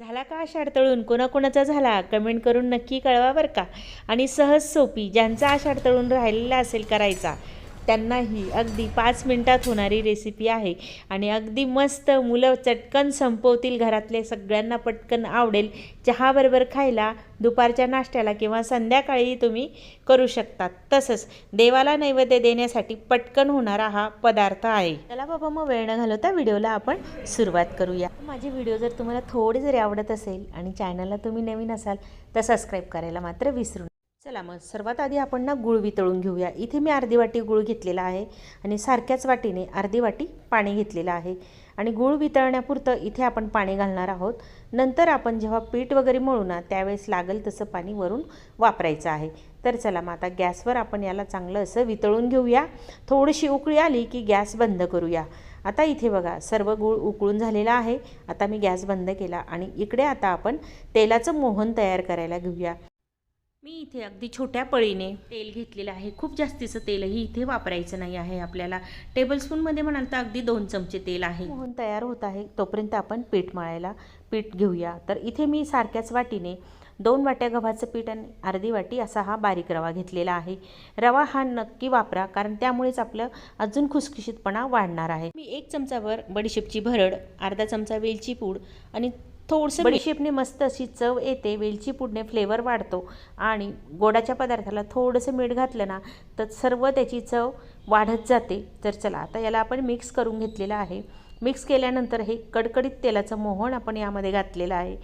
झाला का आषाढ तळून कोणाकोणाचा झाला? कमेंट करून नक्की कळवा बरं का. आणि सहज सोपी ज्यांचा आषाढ तळून राहिलेला असेल करायचा त्यांनाही अगदी पाच मिनटात होणारी रेसिपी आहे. आणि अगदी मस्त मुलं चटकन संपवतील घरातले सगळ्यांना पटकन आवडेल चहाबरोबर खायला दुपारच्या नाश्त्याला किंवा संध्याकाळी तुम्ही करू शकतात. तसंच देवाला नैवेद्य देण्यासाठी पटकन होणारा हा पदार्थ आहे. चला बाबा मग वेळ न घालवता व्हिडिओला आपण सुरुवात करूया. माझे व्हिडिओ जर तुम्हाला थोडे जरी आवडत असेल आणि चॅनलला तुम्ही नवीन असाल तर सबस्क्राईब करायला मात्र विसरू नका. चला मग सर्वात आधी आपण ना गुळ वितळून घेऊया. इथे मी अर्धी वाटी गुळ घेतलेला आहे आणि सारख्याच वाटीने अर्धी वाटी पाणी घेतलेलं आहे. आणि गुळ वितळण्यापुरतं इथे आपण पाणी घालणार आहोत. नंतर आपण जेव्हा पीठ वगैरे मळू ना त्यावेळेस लागेल तसं पाणी वरून वापरायचं आहे. तर चला मग आता गॅसवर आपण याला चांगलं असं वितळून घेऊया. थोडीशी उकळी आली की गॅस बंद करूया. आता इथे बघा सर्व गूळ उकळून झालेला आहे. आता मी गॅस बंद केला आणि इकडे आता आपण तेलाचं मोहन तयार करायला घेऊया. मी इथे अगदी छोट्या पळीने तेल घेतलेलं आहे. खूप जास्तीचं तेलही इथे वापरायचं नाही आहे आपल्याला. टेबलस्पूनमध्ये म्हणाल तर अगदी दोन चमचे तेल आहे. मोहन तयार होत आहे. तोपर्यंत आपण पीठ मळायला पीठ घेऊया. तर इथे मी सारख्याच वाटीने दोन वाट्या गव्हाचं पीठ आणि अर्धी वाटी असा हा बारीक रवा घेतलेला आहे. रवा हा नक्की वापरा कारण त्यामुळेच आपलं अजून खुसखुशीतपणा वाढणार आहे. मी एक चमचावर बडीशेपची भरड अर्धा चमचा वेलची पूड आणि थोडंसं बडीशेपने मस्त अशी चव येते वेलची पूडने फ्लेवर वाढतो. आणि गोडाच्या पदार्थाला थोडंसं मीठ घातलं ना तर सर्व त्याची चव वाढत जाते. तर चला आता याला आपण मिक्स करून घेतलेलं आहे. मिक्स केल्यानंतर हे कडकडीत तेलाचं मोहन आपण यामध्ये घातलेलं आहे.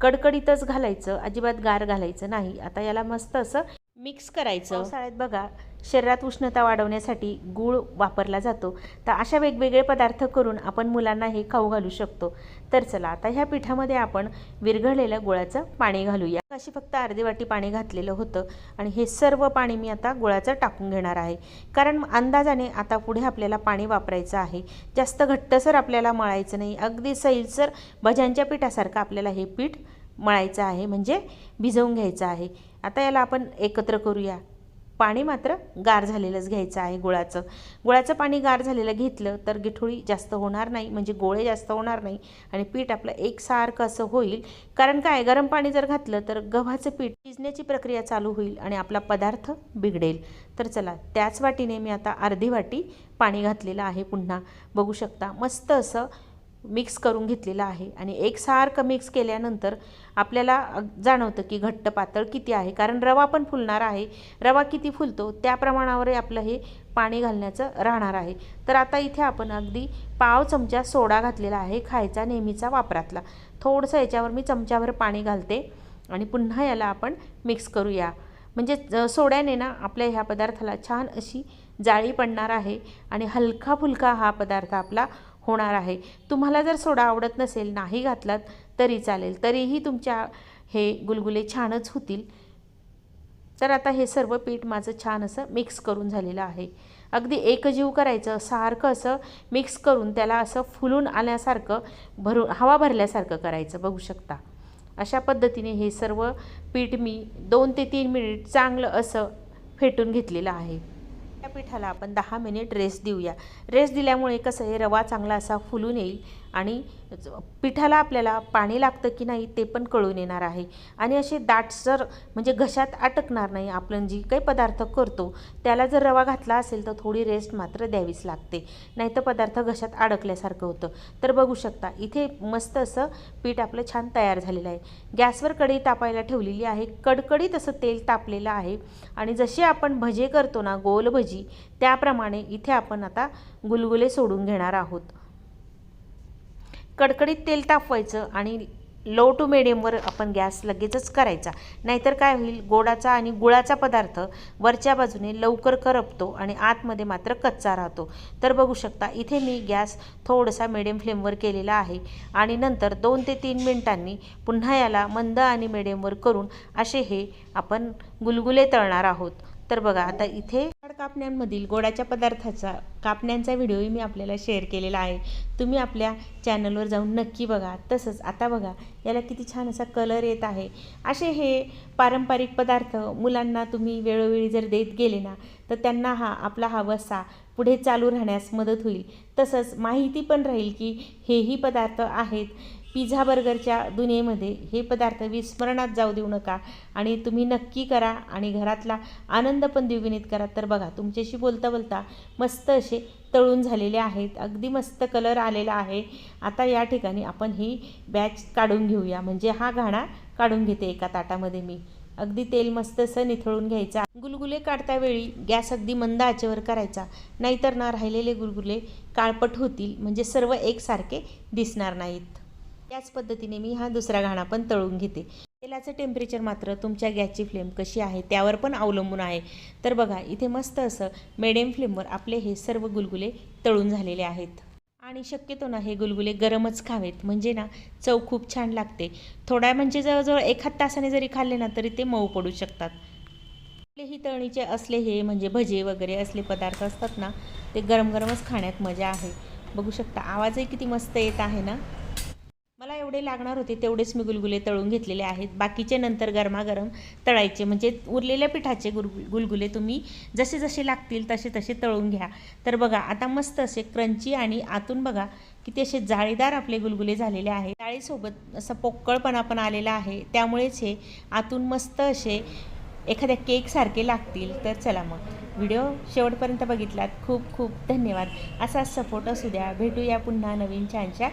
कडकडीतच घालायचं अजिबात गार घालायचं नाही. आता याला मस्त असं मिक्स करायचं. पावसाळ्यात बघा शरीरात उष्णता वाढवण्यासाठी गूळ वापरला जातो. तर अशा वेगवेगळे पदार्थ करून आपण मुलांना हे खाऊ घालू शकतो. तर चला आता ह्या पिठामध्ये आपण विरघळलेलं गुळाचं पाणी घालूया. अशी फक्त अर्धी वाटी पाणी घातलेलं होतं आणि हे सर्व पाणी मी आता गुळाचं टाकून घेणार आहे. कारण अंदाजाने आता पुढे आपल्याला पाणी वापरायचं आहे. जास्त घट्टसर आपल्याला मळायचं नाही. अगदी सैलसर भज्यांच्या पिठासारखं आपल्याला हे पीठ मळायचं आहे म्हणजे भिजवून घ्यायचं आहे. आता याला आपण एकत्र करूया. पाणी मात्र गार झालेलंच घ्यायचं आहे गुळाचं. गुळाचं पाणी गार झालेलं घेतलं तर गिठोळी जास्त होणार नाही म्हणजे गोळे जास्त होणार नाही आणि पीठ आपलं एकसारखं असं होईल. कारण काय गरम पाणी जर घातलं तर गव्हाचं पीठ शिजण्याची प्रक्रिया चालू होईल आणि आपला पदार्थ बिघडेल. तर चला त्याच वाटीने मी आता अर्धी वाटी पाणी घातलेलं आहे पुन्हा. बघू शकता मस्त असं मिक्स करून घेतलेला आहे. आणि एकसारखं मिक्स केल्यानंतर आपल्याला जाणवतं की घट्ट पातळ किती आहे. कारण रवा पण फुलणार आहे. रवा किती फुलतो त्या प्रमाणावर आपलं हे पाणी घालण्याचं राहणार आहे. तर आता इथे आपण अगदी पाव चमचा सोडा घातलेला आहे खायचा नेहमीचा वापरातला. थोडंसं याच्यावर मी चमच्यावर पाणी घालते आणि पुन्हा याला आपण मिक्स करूया. म्हणजे सोड्याने ना आपल्या ह्या पदार्थाला छान अशी जाळी पडणार आहे आणि हलका फुलका हा पदार्थ आपला होणार आहे. तुम्हाला जर सोडा आवडत नसेल नाही घातलात तरी चालेल. तरीही तुमच्या हे गुलगुले छानच होतील. तर आता हे सर्व पीठ माझं छान असं मिक्स करून झालेलं आहे. अगदी एकजीव करायचं सारखं असं मिक्स करून त्याला असं फुलून आल्यासारखं भरून हवा भरल्यासारखं करायचं बघू शकता. अशा पद्धतीने हे सर्व पीठ मी दोन ते तीन मिनिट चांगलं असं फेटून घेतलेलं आहे. त्या पिठाला आपण दहा मिनिट रेस्ट देऊया. रेस्ट दिल्यामुळे कसं आहे रवा चांगला असा फुलून येईल. आणि पिठाला आपल्याला पाणी लागतं की नाही ते पण कळून येणार आहे. आणि असे दाटसर म्हणजे घशात अटकणार नाही. आपण जी काही पदार्थ करतो त्याला जर रवा घातला असेल तर थोडी रेस्ट मात्र द्यावीच लागते. नाही तर पदार्थ घशात अडकल्यासारखं होतं. तर बघू शकता इथे मस्त असं पीठ आपलं छान तयार झालेलं आहे. गॅसवर कढई तापायला ठेवलेली आहे. कडकडीत असं तेल तापलेलं आहे. आणि जसे आपण भजे करतो ना गोल भजी त्याप्रमाणे इथे आपण आता गुलगुले सोडून घेणार आहोत. कडकडीत तेल तापवायचं आणि लो टू मिडियमवर आपण गॅस लगेचच करायचा. नाहीतर काय होईल? गोडाचा आणि गुळाचा पदार्थ वरच्या बाजूने लवकर करपतो आणि आतमध्ये मात्र कच्चा राहतो. तर बघू शकता इथे मी गॅस थोडासा मिडियम फ्लेमवर केलेला आहे आणि नंतर दोन ते तीन मिनिटांनी पुन्हा याला मंद आणि मिडियमवर करून असे हे आपण गुलगुले तळणार आहोत. तर बघा आता इथे कापण्यांमधील गोडाच्या पदार्थाचा कापण्यांचा व्हिडिओही मी आपल्याला शेअर केलेला आहे. तुम्ही आपल्या चॅनलवर जाऊन नक्की बघा. तसंच आता बघा याला किती छान असा कलर येत आहे. असे हे पारंपरिक पदार्थ मुलांना तुम्ही वेळोवेळी जर देत गेले ना तर त्यांना हा आपला हा वसा पुढे चालू राहण्यास मदत होईल. तसंच माहिती पण राहील की हेही पदार्थ आहेत. पिझ्झा बर्गरच्या दुनियेमध्ये हे पदार्थ विस्मरणात जाऊ देऊ नका आणि तुम्ही नक्की करा आणि घरातला आनंद पण द्विगुणित करा. तर बघा तुमच्याशी बोलता बोलता मस्त असे तळून झालेले आहेत. अगदी मस्त कलर आलेला आहे. आता या ठिकाणी आपण ही बॅच काढून घेऊया. म्हणजे हा घाणा काढून घेते एका ताटामध्ये मी. अगदी तेल मस्त असं निथळून घ्यायचा. गुलगुले काढता वेळी गॅस अगदी मंद आचेवर करायचा. नाहीतर ना राहिलेले गुलगुले काळपट होतील. म्हणजे सर्व एकसारखे दिसणार नाहीत. त्याच पद्धतीने मी हा दुसरा घाणा पण तळून घेते. तेलाचं टेम्परेचर मात्र तुमच्या गॅसची फ्लेम कशी आहे त्यावर पण अवलंबून आहे. तर बघा इथे मस्त असं मिडियम फ्लेमवर आपले हे सर्व गुलगुले तळून झालेले आहेत. आणि शक्यतो ना हे गुलगुले गरमच खावेत. म्हणजे ना चव खूप छान लागते. थोड्या म्हणजे जवळजवळ एखाद तासाने जरी खाल्ले ना तरी ते मऊ पडू शकतात. कुठलेही तळणीचे असले हे म्हणजे भजे वगैरे असले पदार्थ असतात ना ते गरम गरमच खाण्यात मजा आहे. बघू शकता आवाजही किती मस्त येत आहे ना? मला एवढे लागणार होते तेवढेच मी गुलगुले तळून घेतलेले आहेत. बाकीचे नंतर गरमागरम तळायचे. म्हणजे उरलेल्या पिठाचे गुल गुलगुले तुम्ही जसे जसे लागतील तसे तसे तळून घ्या. तर बघा आता मस्त असे क्रंची आणि आतून बघा किती असे जाळीदार आपले गुलगुले झालेले आहेत. जाळीसोबत असा पोकळपणा पण आलेला आहे. त्यामुळेच हे आतून मस्त असे एखाद्या केकसारखे लागतील. तर चला मग. व्हिडिओ शेवटपर्यंत बघितलात. खूप खूप धन्यवाद. असाच सपोर्ट असू द्या. भेटूया पुन्हा नवीन छानशा